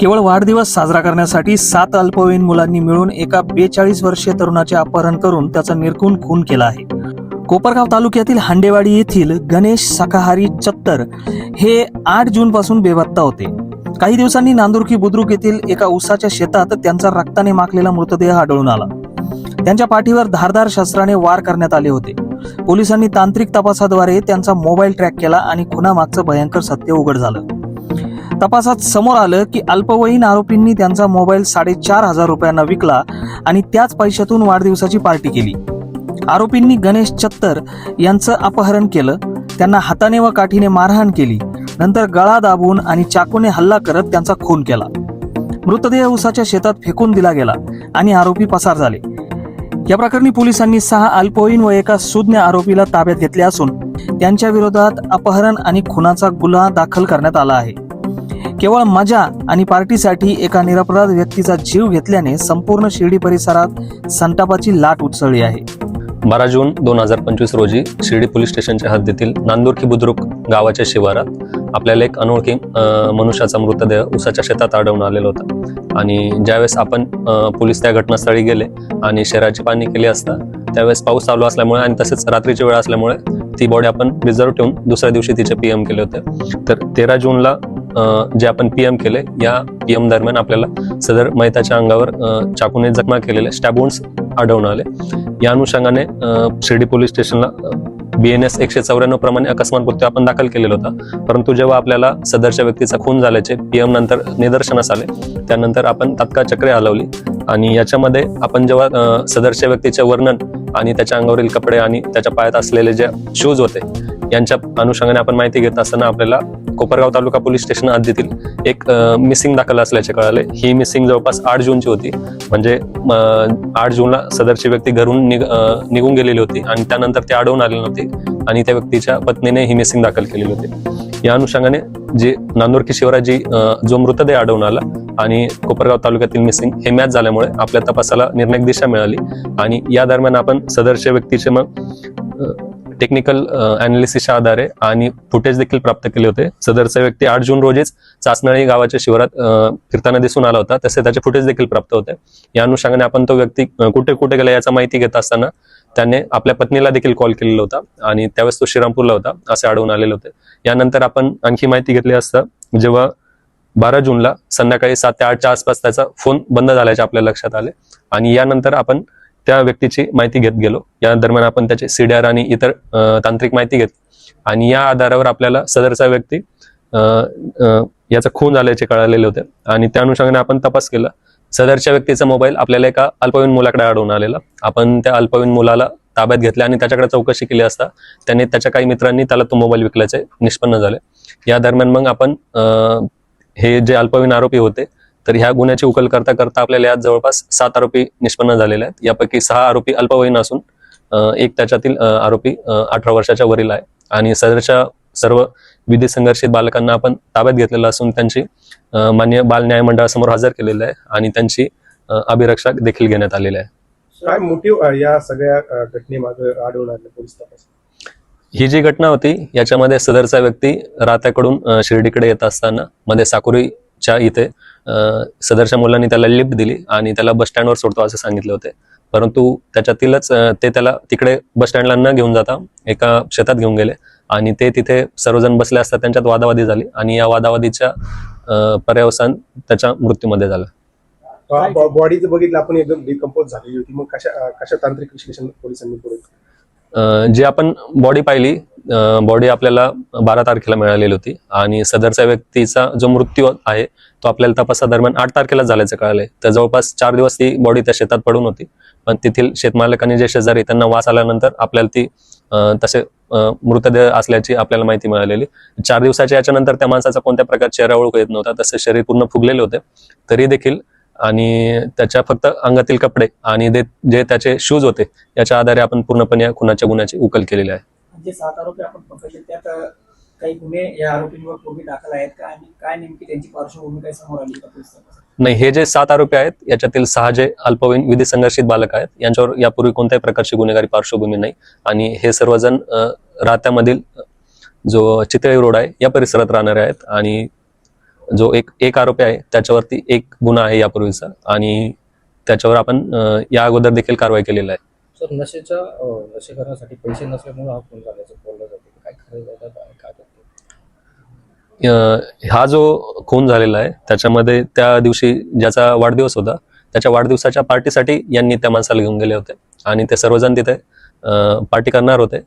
केवळ वाढदिवस साजरा करण्यासाठी सात अल्पवयीन मुलांनी मिळून एका बेचाळीस वर्षीय तरुणाचे अपहरण करून त्याचा निर्गुण खून केला आहे. कोपरगाव तालुक्यातील हांडेवाडी येथील गणेश शाकाहारी चत्तर हे आठ जून पासून बेपत्ता होते. काही दिवसांनी नांदुरकी बुद्रुक येथील एका उसाच्या शेतात त्यांचा रक्ताने माखलेला मृतदेह आढळून आला. त्यांच्या पाठीवर धारदार शस्त्राने वार करण्यात आले होते. पोलिसांनी तांत्रिक तपासाद्वारे त्यांचा मोबाईल ट्रॅक केला आणि खुनामागचं भयंकर सत्य उघड झालं. तपासात समोर आलं की अल्पवयीन आरोपींनी त्यांचा मोबाईल साडेचार हजार रुपयांना विकला आणि त्याच पैशातून वाढदिवसाची पार्टी केली. आरोपींनी गणेश चत्तर यांचं अपहरण केलं त्यांना हाताने व काठीने मारहाण केली नंतर गळा दाबून आणि चाकूने हल्ला करत त्यांचा खून केला. मृतदेह उसाच्या शेतात फेकून दिला गेला आणि आरोपी पसार झाले. या प्रकरणी पोलिसांनी सहा अल्पवयीन व एका सुज्ञ आरोपीला ताब्यात घेतले असून त्यांच्या विरोधात अपहरण आणि खुनाचा गुन्हा दाखल करण्यात आला आहे. केवळ मजा आणि पार्टीसाठी एका निरपराध व्यक्तीचा जीव घेतल्याने संपूर्ण शिर्डी परिसरात संतापाची लाट उसळली आहे. बारा जून दोन हजार पंचवीस रोजी शिर्डी पोलीस स्टेशनच्या हद्दीतील नांदुरकी बुद्रुक गावाच्या शिवारात आपल्याला एक अनोळखी मनुष्याचा मृतदेह उसाच्या शेतात आढळून आलेला होता. आणि ज्यावेळेस आपण पोलीस त्या घटनास्थळी गेले आणि शहराची पाणी केली असता त्यावेळेस पाऊस चालू असल्यामुळे आणि तसेच रात्रीची वेळ असल्यामुळे ती बॉडी आपण रिझर्व ठेवून दुसऱ्या दिवशी तिचे पीएम केले होते. तर तेरा जूनला जे आपण पीएम केले या पीएम दरम्यान आपल्याला सदर मैताच्या अंगावर चाकूने जखमा केलेले स्टॅबोन्स आढळून आले. या अनुषंगाने शिर्डी पोलीस स्टेशनला बी एन एस एकशे चौऱ्याण्णव प्रमाणे अकस्मात मृत्यू आपण दाखल केलेला होता. परंतु जेव्हा आपल्याला सदरच्या व्यक्तीचा खून झाल्याचे पीएम नंतर निदर्शनास आले त्यानंतर आपण तात्काळ चक्रे हलवली आणि याच्यामध्ये आपण जेव्हा सदरच्या व्यक्तीचे वर्णन आणि त्याच्या अंगावरील कपडे आणि त्याच्या पायात असलेले जे शूज होते यांच्या अनुषंगाने आपण माहिती घेत असताना आपल्याला कोपरगाव तालुका पोलीस स्टेशन हद्दीतील एक मिसिंग दाखल असल्याचे कळाले. ही मिसिंग जवळपास आठ जूनची होती. म्हणजे आठ जूनला सदरची व्यक्ती घरून निघून गेलेली होती आणि त्यानंतर ती आढळून आले नव्हती आणि त्या व्यक्तीच्या पत्नीने ही मिसिंग दाखल केलेली होती. या अनुषंगाने जे नांदुरकी शिवराजी जो मृतदेह आढळून आला आणि कोपरगाव तालुक्यातील मिसिंग हे मॅच झाल्यामुळे आपल्या तपासाला निर्णायक दिशा मिळाली आणि या दरम्यान आपण सदरच्या व्यक्तीचे मग टेक्निकल अनालिसिसच्या uh, आधारे आणि फुटेज देखील प्राप्त केले होते. सदरचा व्यक्ती आठ जून रोजीच चाचनळी गावाच्या शिवारात uh, फिरताना दिसून आला होता. तसे त्याचे फुटेज देखील प्राप्त होते. या अनुषंगाने आपण तो व्यक्ती uh, कुठे कुठे गेला याचा माहिती घेत असताना त्याने आपल्या पत्नीला देखील कॉल केलेला होता आणि त्यावेळेस तो श्रीरामपूरला होता असे आढळून आलेले होते. यानंतर आपण आणखी माहिती घेतली असता जेव्हा बारा जूनला संध्याकाळी सात ते आठच्या आसपास त्याचा फोन बंद झाल्याचे आपल्या लक्षात आले. आणि यानंतर आपण त्या व्यक्तीची माहिती घेत गेलो. या दरम्यान आपण त्याचे सीडीआर आणि इतर तांत्रिक माहिती घेतली. आणि या आधारावर आपल्याला सदरचा व्यक्ती अं, याचा खून झाल्याचे कळालेले होते. आणि त्या अनुषंगाने आपण तपास केला. सदरच्या व्यक्तीचा मोबाईल आपल्याला एका अल्पवयीन मुलाकडे आढळून आलेला. आपण त्या अल्पवयीन मुलाला ताब्यात घेतल्या आणि त्याच्याकडे चौकशी केली असता त्याने त्याच्या काही मित्रांनी त्याला तो मोबाईल विकल्याचे निष्पन्न झाले. या दरम्यान मग आपण अं, हे जे अल्पवयीन आरोपी होते तर ह्या गुन्ह्याची उकल करता करता आपल्याला यात जवळपास सात आरोपी निष्पन्न झालेले आहेत. यापैकी सहा आरोपी अल्पवयीन असून एक त्याच्यातील आरोपी अठरा वर्षाच्या वरील आहे. आणि सदरच्या सर्व विधी संघर्षित बालकांना आपण ताब्यात घेतलेलं असून त्यांची मान्य बाल न्याय मंडळासमोर हजर केलेलं आहे आणि त्यांची अभिरक्षा देखील घेण्यात आलेली आहे. काय मोटिव्ह या सगळ्या घटनेमागे आढळून आले पोलीस तपास ही जी घटना होती याच्यामध्ये सदरचा व्यक्ती रात्याकडून शिर्डीकडे येत असताना मध्ये साकुरीच्या इथे सदरच्या मुलांनी त्याला लिफ्ट दिली आणि त्याला बस स्टँडवर सोडतो असे सांगितले होते. परंतु त्याच्यातीलच ते त्याला तिकडे बस स्टँडला न घेऊन जाता एका शेतात घेऊन गेले आणि ते तिथे सर्वजण बसले असता त्यांच्यात वादावादी झाली आणि या वादावादीच्या पर्यवसान त्याच्या मृत्यूमध्ये झालं. बॉडीचं बघितलं आपण एकदम डिकम्पोज झालेली होती. मग कशा कशा तांत्रिक विश्लेषण पोलिसांनी जी आपण बॉडी पाहिली बॉडी आपल्याला बारा तारखेला मिळालेली होती. आणि सदरच्या व्यक्तीचा जो मृत्यू आहे तो आपल्याला तपासादरम्यान आठ तारखेला झाल्याचं कळालंय. तर जवळपास चार दिवस ती बॉडी त्या शेतात पडून होती. पण तेथील शेतमालकांनी जे शेजारी त्यांना वास आल्यानंतर आपल्याला ती तसे मृतदेह असल्याची आपल्याला माहिती मिळालेली. चार दिवसाच्या याच्यानंतर त्या माणसाचा कोणत्या प्रकारचा चेहरा ओळख येत नव्हता. तसे शरीर पूर्ण फुगलेले होते. तरी देखील आणि त्याच्या फक्त अंगातील कपडे आणि ते- जे त्याचे शूज होते याच्या आधारे आपण पूर्णपणे या खुनाच्या गुन्ह्याची उकल केलेली आहे. जे सात आरोपी आपण पकडले त्यात काही गुन्हे या आरोपींवर पूर्वी दाखल आहेत का? आणि काय नेमकी त्यांची पार्श्वभूमी काय समोर आली का नाही हे जे सात आरोपी आहेत याच्यातील सहा जे अल्पवयीन विधी संघर्षित बालक आहेत यांच्यावर यापूर्वी कोणत्याही प्रकारची गुन्हेगारी पार्श्वभूमी नाही. आणि हे सर्वजण राहत्यामधील जो चितळे रोड आहे या परिसरात राहणारे आहेत. आणि जो एक एक आरोपी आहे त्याच्यावरती एक गुन्हा आहे यापूर्वीचा. आणि त्याच्यावर आपण या अगोदर देखील कारवाई केलेली आहे. सर नशेच्या नशे करण्यासाठी पैसे नसल्यामुळे हा खून झाल्याचं बोललं जाते काय खरं आहे काय काय हा जो खून झालेला आहे त्याच्यामध्ये त्या दिवशी ज्याचा वाढदिवस होता त्याच्या वाढदिवसाच्या पार्टीसाठी यांनी त्या माणसाला घेऊन गेले होते. आणि ते सर्वजण तिथे पार्टी करणार होते.